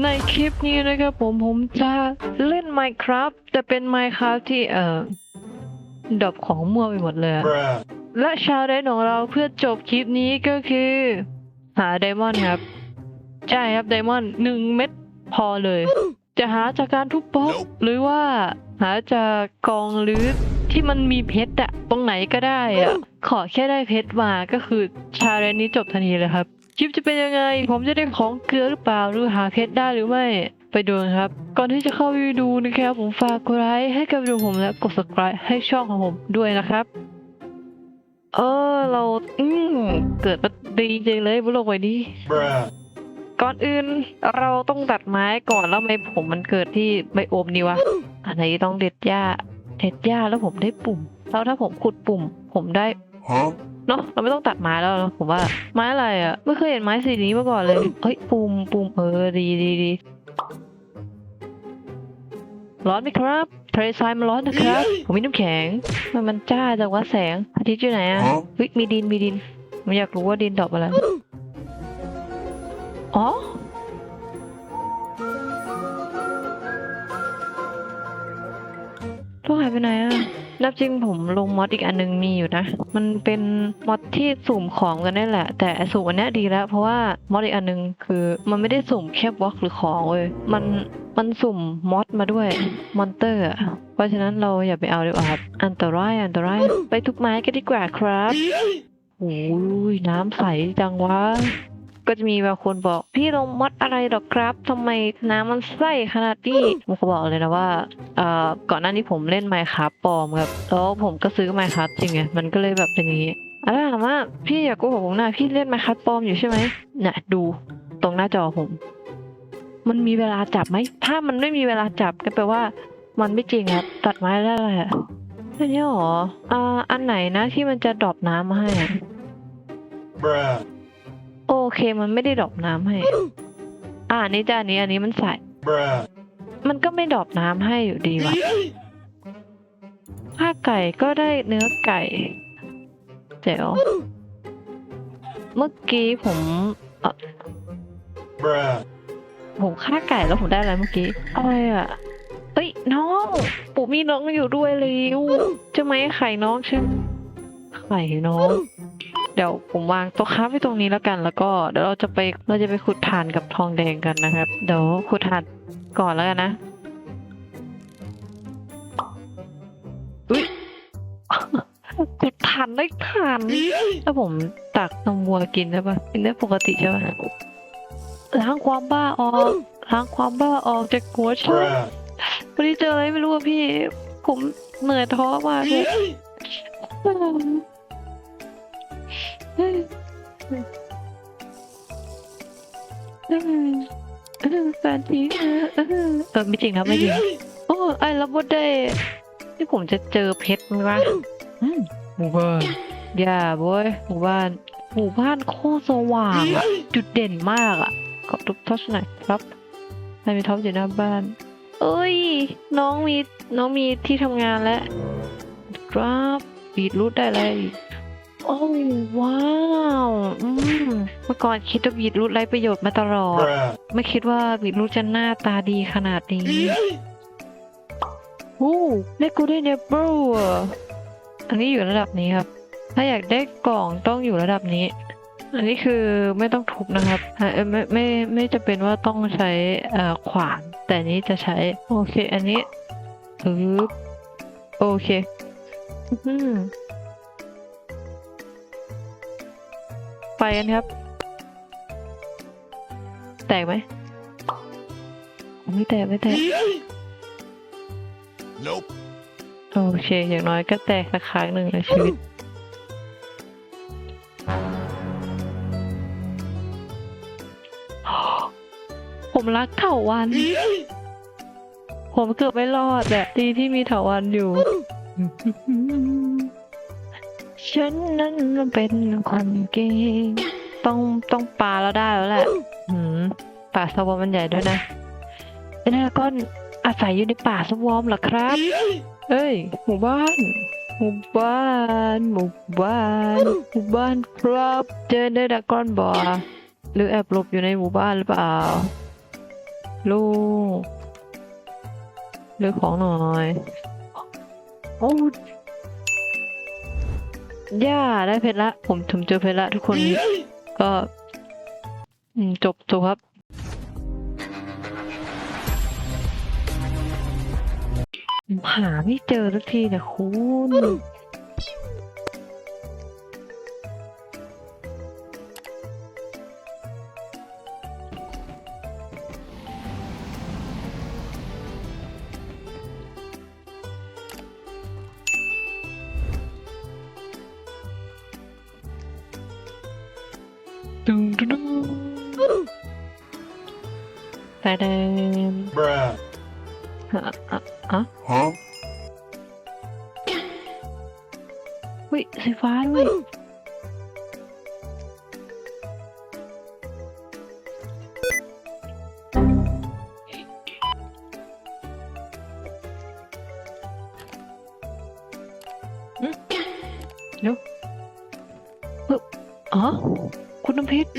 ในคลิปนี้นะครับผมผมจะเล่น Minecraft แต่เป็น Minecraft ที่เอ่อดรอปของมั่วไปหมดเลยอะ Bruh. และชาเลนจ์ของเราเพื่อจบคลิปนี้ก็คือ หาไดมอนด์ครับ ใช่ครับไดมอนด์หนึ่งเม็ดพอเลย จะหาจากการทุบบล็อก Nope หรือว่าหาจากกองหรือที่มันมีเพชรอะตรงไหนก็ได้อะขอแค่ได้เพชรมาก็คือชาเลนจ์นี้จบทันทีเลยครับ คลิปจะเป็นยังไง ผมจะได้ของเกลือหรือเปล่าหรือหาเพชรได้หรือไม่ไปดูนครับ ก่อนที่จะเข้าไปดูนะครับ ผมฝากกดไลค์ให้กับดีโอผมและกด subscribe ให้ช่องของผมด้วยนะครับ เออเราอืมเกิดมาดีจริงเลยบนโลกใบนี้ก่อนอื่นเราต้องตัดไม้ก่อนแล้วไม่ผมมันเกิดที่ไบโอมนี่วะอันไหนต้องเด็ดหญ้าเด็ดหญ้าแล้วผมได้ปุ่ม แล้วถ้าผมขุดปุ่ม ผมได้ Huh? เนาะเราไม่ต้องตัดไม้แล้วเนอะผมว่าไม้อะไรอะ่ะไม่เคยเห็นไม้สีนี้มาก่อนเลยเฮ้ยปุ่มปุ่มเออดีดีดีร้อนไหมครับทะเลทรายมันร้อนนะครับ ผมมีน้ำแข็ง มันมันจ้าจากว่าแสงอาทิตย์อยู่ไหนอะฮะเฮ้ยมีดินมีดินผมอยากรู้ว่าดินดอกอะไรอ๋อตัวหายไปไหนอะ นับจริงผมลงมอดอีกอันนึงมีอยู่นะ มันเป็นมอดที่สุ่มของกันได้แหละ แต่สุ่มอันนี้ดีแล้ว เพราะว่ามอดอีกอันนึงคือมันไม่ได้สุ่มแค่บล็อกหรือของเว้ยมันมันสุ่มมอดมาด้วยมอนเตอร์อะเพราะฉะนั้นเราอย่าไปเอาดีกว่าครับอันตรายอันตรายไปทุกไม้กันดีกว่าครับโอ้ยน้ำใสจังวะ ก็จะมีบางคนบอกพี่ลงมอดอะไรหรอครับทำไมน้ำมันใสขนาดนี้ผมก็บอกเลยนะว่าเอ่อก่อนหน้านี้ผมเล่นไมค์ครับปลอมครับแล้วผมก็ซื้อไมค์ครับจริงไงมันก็เลยแบบเป็นอย่างนี้อะไรถามว่าพี่อยากโกหกผมนะพี่เล่นไมค์ครับปลอมอยู่ใช่ไหมเนี่ยดูตรงหน้าจอผม มันมีเวลาจับไหมถ้ามันไม่มีเวลาจับก็แปลว่า มันไม่จริงครับตัดไม้ได้เลยอะอันนี้หรออ่าอันไหนนะที่มันจะดรอปน้ำมาให้ Bruh. โอเคมันไม่ได้ดรอปน้ำให้ อ่าอันนี้จ้าอันนี้อันนี้มันใส่ Bruh. มันก็ไม่ดรอปน้ำให้อยู่ดีวะผ้าไก่ก็ได้เนื้อไก่เจ๋วเมื่อกี้ผมเอ่อ Bruh. ผมฆ่าไก่แล้วผมได้อะไรเมื่อกี้อะไรอะเอ้ยน้องปู่มีน้องอยู่ด้วยเร็วจะไหมไข่น้องใช่ไหมไข่น้อง เดี๋ยวผมวางต๊ะค้าไว้ตรงนี้แล้วกัน แล้วก็เดี๋ยวเราจะไปเราจะไปขุดถ่านกับทองแดงกันนะครับ เดี๋ยวขุดถ่านก่อนแล้วกันนะอุ้ยขุดถ่านได้ถ่านถ้าผมตักนมวัวกินได้ปะกินได้ปกติใช่ปะล้างความบ้าออกล้างความบ้าออกจากหัวฉันวันนี้เจออะไรไม่รู้อะพี่ ผมเหนื่อยท้อมากเลย แฟนจริงเออไม่จริงนะไม่จริง โอ้ไอ้รับว่าได้ ที่ผมจะเจอเพชรมั้ยวะอืมหมู่บ้านอย่าบอยหมู่บ้าน หมู่บ้านโคตรสว่างอะจุดเด่นมากอะขอทุกทัชหน่อยครับใครมีท็อปอยู่หน้าบ้าน เอ้ย น้องมีน้องมีที่ทำงานแล้วครับบีดรูทได้เลย โอ้ว้าวอืมเมื่อก่อนคิดว่าบีดรูทไรประโยชน์มาตลอด Bruh. ไม่คิดว่าบีดรูทจะหน้าตาดีขนาดนี้โอ้ได้กูได้เนเบิลอันนี้อยู่ระดับนี้ครับ ถ้าอยากได้กล่องต้องอยู่ระดับนี้ อันนี้คือไม่ต้องทุบนะครับอะเอ่อไม่ไม่ไม่จะเป็นว่าต้องใช้เอ่อขวานแต่อันนี้จะใช้ โอเค อันนี้ปึ๊บโอเค อืม ไปกันครับ แตกไหมไม่แตกไม่แตก Nope. โอเค อย่างน้อยก็แตกสักครั้งหนึ่งในชีวิต ผมรักเถาวัน ผมเกือบไม่รอดอะดีที่มีเถาวันอยู่ ฉันนั้นเป็นคนเก่งต้องต้องปลาแล้วได้แล้วแหละหืมป่าสวอมมันใหญ่ด้วยนะไอ้นาก้อนอาศัยอยู่ในป่าสวอมเหรอครับ เอ้ย หมู่บ้าน หมู่บ้าน หมู่บ้าน หมู่บ้านครับ เจอเดดากอนบอหรือแอบหลบอยู่ในหมู่บ้านหรือเปล่า ลูกเลือกของหน่อย โอ้ ย่าได้เพชรละ ผมผมเจอเพชรละทุกคนก็อืมจบจบครับผมหาไม่เจอสักทีเนี่ยคุณ ดึงดึงดึงแต่แดง bruh, อะอะอะ huh? อุ้ยสี คุณน้ำเพชร